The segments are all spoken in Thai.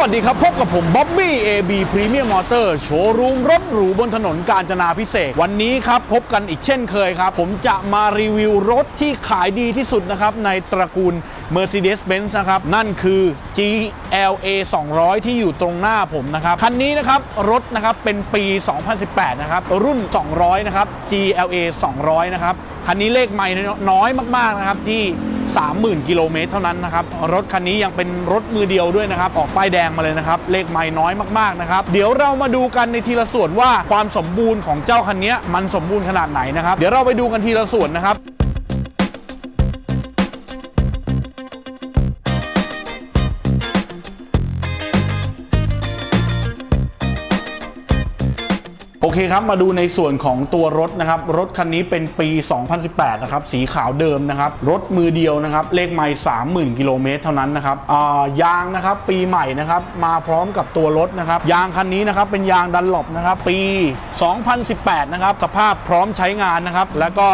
วัสดีครับ พบกับผมบ๊อบบี้ AB Premium Motor โชว์รูมรถหรูบนถนนกาญจนาพิเศษ วันนี้ครับ พบกันอีกเช่นเคยครับ ผมจะมารีวิวรถที่ขายดีที่สุดนะครับ ในตระกูล Mercedes-Benz นะครับ นั่นคือ GLA 200 ที่อยู่ตรงหน้าผมนะครับ คันนี้นะครับ รถนะครับเป็นปี 2018 นะครับ รุ่น 200 นะครับ GLA 200 นะครับ คันนี้เลขไม่น้อยมาก ๆ นะครับที่ 30,000 กิโลเมตรเท่านั้นนะครับ รถคันนี้ยังเป็นรถมือเดียวด้วยนะครับ ออกป้ายแดงมาเลยนะครับ เลขไม่น้อยมากๆนะครับ เดี๋ยวเรามาดูกันในทีละส่วนว่าความสมบูรณ์ของเจ้าคันนี้มันสมบูรณ์ขนาดไหนนะครับ เดี๋ยวเราไปดูกันทีละส่วนนะครับ เคครับ มาดูในส่วนของตัวรถนะครับ รถคันนี้เป็นปี 2018 นะครับ สีขาวเดิมนะครับ รถมือเดียวนะครับ เลขไมล์30,000 กิโลเมตรเท่านั้นนะครับยางนะครับ ปีใหม่นะครับ มาพร้อมกับตัวรถนะครับ ยางคันนี้นะครับ เป็นยางดันหลบนะครับ ปี 2018 นะครับ สภาพพร้อมใช้งานนะครับ แล้วก็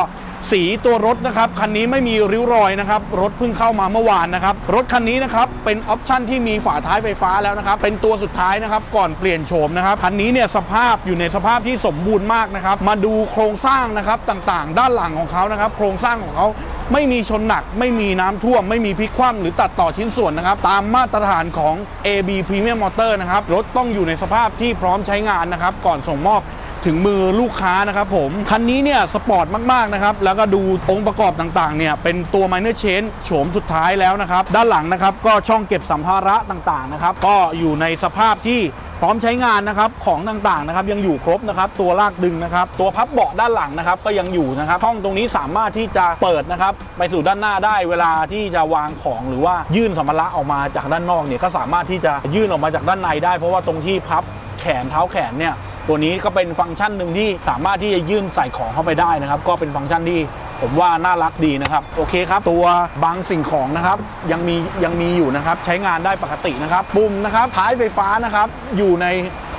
สีตัวรถนะครับคันนี้ไม่มีริ้วรอยนะครับรถเพิ่งเข้ามาเมื่อวานนะครับรถคันนี้นะครับเป็นออปชั่นที่มีฝาท้ายไฟฟ้าแล้วนะครับเป็นตัวสุดท้ายนะครับก่อนเปลี่ยนโฉมนะครับคันนี้เนี่ยสภาพอยู่ในสภาพที่สมบูรณ์มากนะครับมาดูโครงสร้างนะครับต่างๆ ด้านหลังของเขานะครับโครงสร้างของเขาไม่มีชนหนัก ไม่มีน้ำท่วม ไม่มีพลิกคว่ำหรือตัดต่อชิ้นส่วนนะครับ ตามมาตรฐานของ AB Premium Motor นะครับ รถต้องอยู่ในสภาพที่พร้อมใช้งานนะครับ ก่อนส่งมอบ ถึงมือลูกค้านะครับผม คันนี้เนี่ยสปอร์ตมากๆนะครับ แล้วก็ดูองค์ประกอบต่างๆเนี่ยเป็นตัว minor change โฉมสุดท้ายแล้วนะครับ ด้านหลังนะครับก็ช่องเก็บสัมภาระต่างๆนะครับ ก็อยู่ในสภาพที่พร้อมใช้งานนะครับของต่างๆนะครับยังอยู่ครบนะครับตัวลากดึงนะครับ ตัวพับเบาะด้านหลังนะครับก็ยังอยู่นะครับช่องตรงนี้สามารถที่จะเปิดนะครับไปสู่ด้านหน้าได้เวลาที่จะวางของหรือว่ายื่นสัมภาระออกมาจากด้านนอกเนี่ยก็สามารถที่จะยื่นออกมาจากด้านในได้ เพราะว่าตรงที่พับแขนเท้าแขนเนี่ย ตัวนี้ก็เป็นฟังก์ชันหนึ่งที่สามารถที่จะยื่นใส่ของเข้าไปได้นะครับ ก็เป็นฟังก์ชันที่ผมว่าน่ารักดีนะครับ โอเคครับ ตัวบางสิ่งของนะครับ ยังมียังมีอยู่นะครับ ใช้งานได้ปกตินะครับปุ่มนะครับท้ายไฟฟ้านะครับ อยู่ใน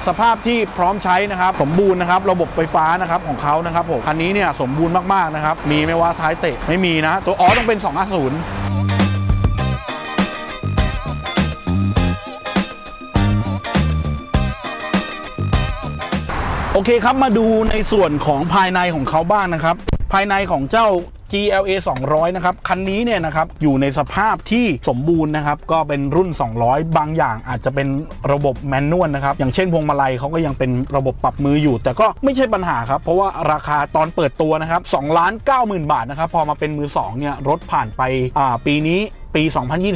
สภาพที่พร้อมใช้นะครับ สมบูรณ์นะครับ ระบบไฟฟ้านะครับของเขานะครับผมคันนี้เนี่ยสมบูรณ์มากๆนะครับ มีไม่ว่าท้ายเตะไม่มีนะ ตัวอ๋อต้องเป็น250 โอเคครับมาดูในส่วนของภายในของเขาบ้างนะครับ ภายในของเจ้า GLA 200 นะครับ คันนี้เนี่ยนะครับอยู่ในสภาพที่สมบูรณ์นะครับ ก็เป็นรุ่น 200 บางอย่างอาจจะเป็นระบบแมนนวลนะครับ อย่างเช่นพวงมาลัยเขาก็ยังเป็นระบบปรับมืออยู่ แต่ก็ไม่ใช่ปัญหาครับ เพราะว่าราคาตอนเปิดตัวนะครับ2ล้าน9 0,000 บาทนะครับ พอมาเป็นมือ2เนี่ยรถผ่านไปปีนี้ ปี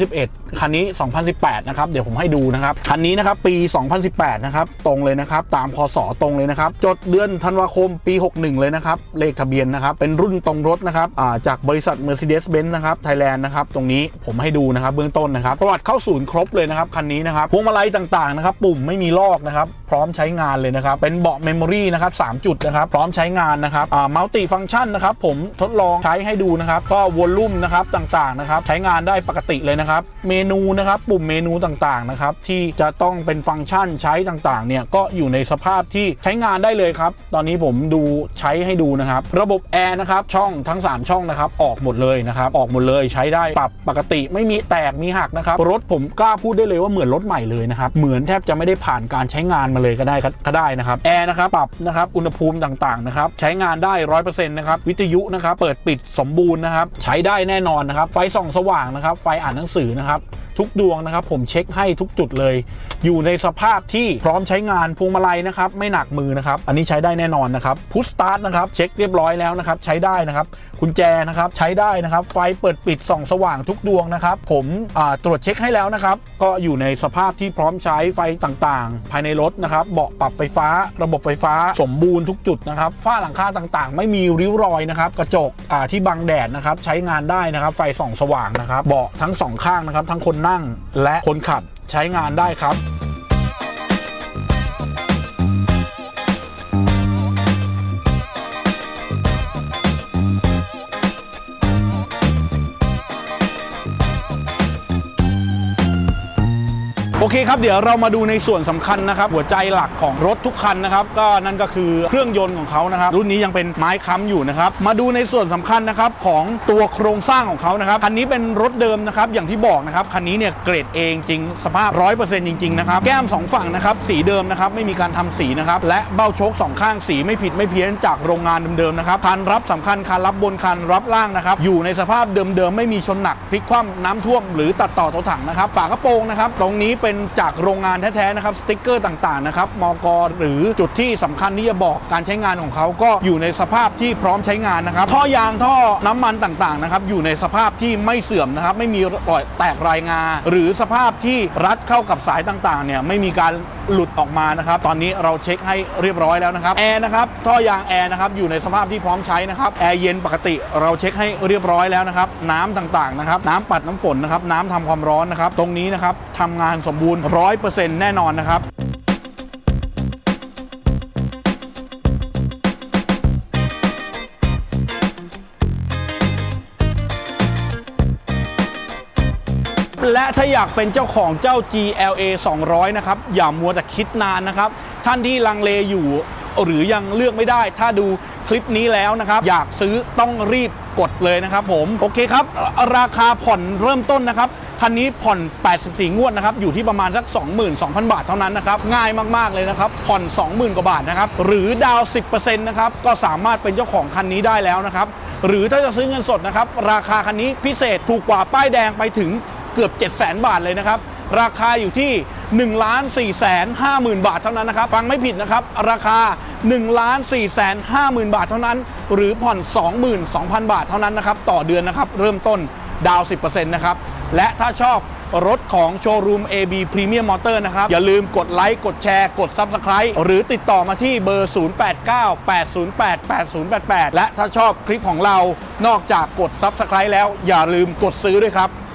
2021 คันนี้ 2018 นะครับ เดี๋ยวผมให้ดูนะครับ คันนี้นะครับ ปี 2018 นะครับ ตรงเลยนะครับ ตามพศตรงเลยนะครับ จดเดือนธันวาคมปี 61 เลยนะครับ เลขทะเบียนนะครับ เป็นรุ่นตรงรถนะครับอ่าจากบริษัท Mercedes-Benz นะครับ ไทยแลนด์นะครับ ตรงนี้ผมให้ดูนะครับ เบื้องต้นนะครับ ประวัติเข้าศูนย์ครบเลยนะครับ คันนี้นะครับ พวงมาลัยต่างๆ นะครับ ปุ่มไม่มีลอกนะครับ พร้อมใช้งานเลยนะครับ เป็นเบาะเมมโมรี่นะครับ3จุดนะครับ พร้อมใช้งานนะครับมัลติฟัง c t ชันนะครับ ผมทดลองใช้ให้ดูนะครับ ก็วอลลุ่มนะครับต่างๆ นะครับ ใช้งานได้ปกติเลยนะครับ เมนูนะครับปุ่มเมนูต่างๆนะครับที่จะต้องเป็นฟังก์ชันใช้ต่างๆเนี่ยก็อยู่ในสภาพที่ใช้งานได้เลยครับ ตอนนี้ผมดูใช้ให้ดูนะครับ ระบบแอร์นะครับช่องทั้ง 3 ช่องนะครับออกหมดเลยนะครับออกหมดเลยใช้ได้ปรับปกติไม่มีแตกมีหักนะครับรถผมกล้าพูดได้เลยว่าเหมือนรถใหม่เลยนะครับเหมือนแทบจะไม่ได้ผ่านการใช้งานมาเลยก็ได้ก็ได้นะครับแอร์นะครับปรับนะครับอุณหภูมิต่างๆนะครับใช้งานได้ร้อยเปอร์เซ็นต์นะครับวิทยุนะครับเปิดปิดสมบูรณ์นะครับใช้ได้แน่นอนนะครับไฟส่องสว่างนะครับไฟอ่านหนังสือนะครับ ทุกดวงนะครับ ผมเช็คให้ทุกจุดเลย อยู่ในสภาพที่พร้อมใช้งานพวงมาลัยนะครับ ไม่หนักมือนะครับ อันนี้ใช้ได้แน่นอนนะครับพุชสตาร์ทนะครับ เช็คเรียบร้อยแล้วนะครับ ใช้ได้นะครับ กุญแจนะครับใช้ได้นะครับ ไฟเปิดปิดส่องสว่างทุกดวงนะครับ ผมตรวจเช็คให้แล้วนะครับ ก็อยู่ในสภาพที่พร้อมใช้ไฟต่างๆ ภายในรถนะครับ เบาะปรับไฟฟ้า ระบบไฟฟ้าสมบูรณ์ทุกจุดนะครับฝ้าหลังคาต่างๆ ไม่มีริ้วรอยนะครับกระจกที่บังแดดนะครับใช้งานได้นะครับ ไฟส่องสว่างนะครับ เบาะทั้งสองข้างนะครับ ทั้งคนนั่งและคนขับใช้งานได้ครับ เคครับเดี๋ยวเรามาดูในส่วนสำคัญนะครับ หัวใจหลักของรถทุกคันนะครับ ก็นั่นก็คือเครื่องยนต์ของเขานะครับ รุ่นนี้ยังเป็นไม้ค้ำอยู่นะครับ มาดูในส่วนสำคัญนะครับของตัวโครงสร้างของเขานะครับคันนี้เป็นรถเดิมนะครับ อย่างที่บอกนะครับคันนี้เนี่ยเกรดเองจริงสภาพ 100%จริงๆนะครับแก้มสองฝั่งนะครับสีเดิมนะครับไม่มีการทำสีนะครับและเบ้าโชคสองข้างสีไม่ผิดไม่เพี้ยนจากโรงงานเดิมๆนะครับคันรับสำคัญคันรับบนคันรับล่างนะครับอยู่ในสภาพเดิมๆไม่มีชนหนักพลิกคว่ำน้ำท่วมหรือตัดต่อตัวถังนะครับฝากระโปรงนะครับตรงนี้เป็นจากโรงงานแท้ๆนะครับสติ๊กเกอร์ต่างๆนะครับมกหรือจุดที่สำคัญที่จะบอกการใช้งานของเขาก็อยู่ในสภาพที่พร้อมใช้งานนะครับท่อยางท่อน้ำมันต่างๆนะครับอยู่ในสภาพที่ไม่เสื่อมนะครับไม่มีรอยแตกรายงา หรือสภาพที่รัดเข้ากับสายต่างๆเนี่ยไม่มีการ หลุดออกมานะครับ ตอนนี้เราเช็คให้เรียบร้อยแล้วนะครับแอร์นะครับท่อยางแอร์นะครับอยู่ในสภาพที่พร้อมใช้นะครับแอร์เย็นปกติเราเช็คให้เรียบร้อยแล้วนะครับน้ำต่างๆนะครับน้ำปัดน้ำฝนนะครับน้ำทำความร้อนนะครับตรงนี้นะครับทำงานสมบูรณ์100%แน่นอนนะครับ และถ้าอยากเป็นเจ้าของเจ้า GLA 200 นะครับ อย่ามัวแต่คิดนานนะครับ ท่านที่ลังเลอยู่หรือยังเลือกไม่ได้ ถ้าดูคลิปนี้แล้วนะครับ อยากซื้อต้องรีบกดเลยนะครับผม โอเคครับ ราคาผ่อนเริ่มต้นนะครับ คันนี้ผ่อน 84 งวดนะครับ อยู่ที่ประมาณสัก 22,000 บาทเท่านั้นนะครับ ง่ายมาก ๆ เลยนะครับ ผ่อน 20,000 กว่าบาทนะครับ หรือดาวน์10%นะครับ ก็สามารถเป็นเจ้าของคันนี้ได้แล้วนะครับ หรือถ้าจะซื้อเงินสดนะครับ ราคาคันนี้พิเศษถูกกว่าป้ายแดงไปถึง เกือบ 7 0 0 0 0 0 บาทเลยนะครับ ราคาอยู่ที่1ล้าน4แสน5หมื่นบาทเท่านั้นนะครับ ฟังไม่ผิดนะครับ ราคา1ล้าน4แสน5หมื่นบาทเท่านั้น หรือผ่อน 22,000 บาทเท่านั้นนะครับ ต่อเดือนนะครับ เริ่มต้นดาวน์10%นะครับ และถ้าชอบรถของโชว์รูม AB Premium Motor นะครับ อย่าลืมกดไลค์ กดแชร์ กด Subscribe หรือติดต่อมาที่เบอร์ 0898088088 และถ้าชอบคลิปของเรา นอกจากกด Subscribe แล้วอย่าลืมกดซื้อด้วยครับ